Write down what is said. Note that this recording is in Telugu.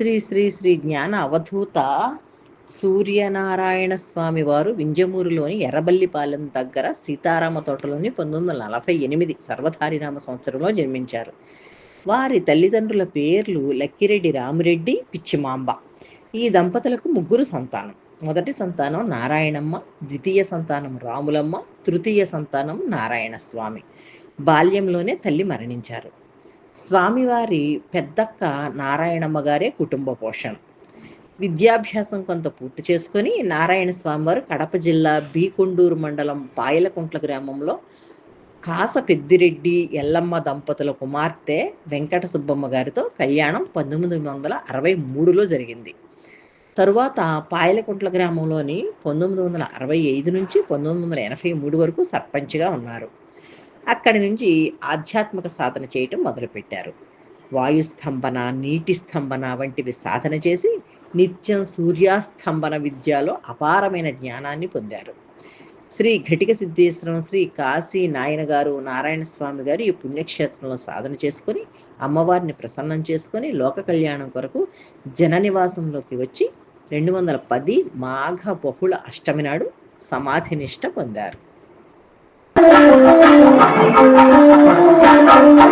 శ్రీ శ్రీ శ్రీ జ్ఞాన అవధూత సూర్యనారాయణ స్వామి వారు వింజమూరులోని ఎర్రబల్లిపాలెం దగ్గర సీతారామ తోటలోని పంతొమ్మిది వందల నలభై ఎనిమిది సర్వధారినామ సంవత్సరంలో జన్మించారు. వారి తల్లిదండ్రుల పేర్లు లక్కిరెడ్డి రామిరెడ్డి పిచ్చిమాంబ. ఈ దంపతులకు ముగ్గురు సంతానం. మొదటి సంతానం నారాయణమ్మ ద్వితీయ సంతానం రాములమ్మ తృతీయ సంతానం నారాయణ స్వామి. బాల్యంలోనే తల్లి మరణించారు. స్వామివారి పెద్దక్క నారాయణమ్మ గారే కుటుంబ పోషణ. విద్యాభ్యాసం కొంత పూర్తి చేసుకొని నారాయణ స్వామివారు కడప జిల్లా బీకొండూరు మండలం పాయలకుంట్ల గ్రామంలో కాస పెద్దిరెడ్డి ఎల్లమ్మ దంపతుల కుమార్తె వెంకట సుబ్బమ్మ గారితో కళ్యాణం పంతొమ్మిది వందల అరవై మూడులో జరిగింది. తరువాత పాయలకుంట్ల గ్రామంలోని పంతొమ్మిది వందల అరవై ఐదు నుంచి పంతొమ్మిది వందల ఎనభై మూడు వరకు సర్పంచ్గా ఉన్నారు. అక్కడి నుంచి ఆధ్యాత్మిక సాధన చేయటం మొదలుపెట్టారు. వాయుస్తంభన నీటి స్తంభన వంటివి సాధన చేసి నిత్యం సూర్యాస్తంభన విద్యలో అపారమైన జ్ఞానాన్ని పొందారు. శ్రీ ఘటిక సిద్ధేశ్వరం శ్రీ కాశీ నాయన గారు నారాయణ స్వామి గారు ఈ పుణ్యక్షేత్రంలో సాధన చేసుకొని అమ్మవారిని ప్రసన్నం చేసుకొని లోక కళ్యాణం కొరకు జన నివాసంలోకి వచ్చి రెండు వందల పది మాఘ బహుళ అష్టమి నాడు సమాధి నిష్ట పొందారు. Thank you.